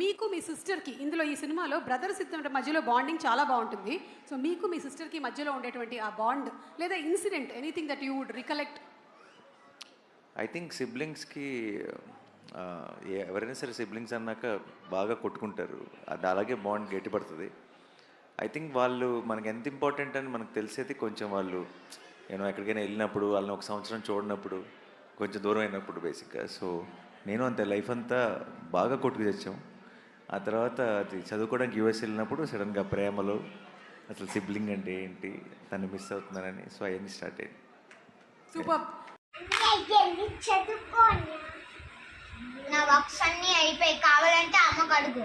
మీకు మీ సిస్టర్కి ఇందులో ఈ సినిమాలో బ్రదర్స్ ఇద్దరి మధ్యలో బాండింగ్ చాలా బాగుంటుంది. సో మీకు మీ సిస్టర్కి మధ్యలో ఉండేటువంటి ఆ బాండ్ లేదా incident anything that you would recollect? I think సిబ్లింగ్స్కి ఎవరైనా సరే సిబ్లింగ్స్ అన్నాక బాగా కొట్టుకుంటారు. అది అలాగే బాండ్ గట్టిపడుతుంది. ఐ థింక్ వాళ్ళు మనకి ఎంత ఇంపార్టెంట్ అని మనకు తెలిసేది కొంచెం వాళ్ళు నేను ఎక్కడికైనా వెళ్ళినప్పుడు వాళ్ళని ఒక సంవత్సరం చూడనప్పుడు కొంచెం దూరం అయినప్పుడు బేసిక్గా. సో నేను అంతే లైఫ్ అంతా బాగా కొట్టుకు తెచ్చాం. ఆ తర్వాత అది చదువుకోవడానికి యూఎస్ వెళ్ళినప్పుడు సడన్గా ప్రేమలో అసలు సిబ్లింగ్ అంటే ఏంటి తను మిస్ అవుతున్నానని సో అవన్నీ స్టార్ట్ అయ్యింది సూపర్ నా వర్క్స్ అన్నీ అయిపోయి కావాలంటే అమ్మకు అడుగు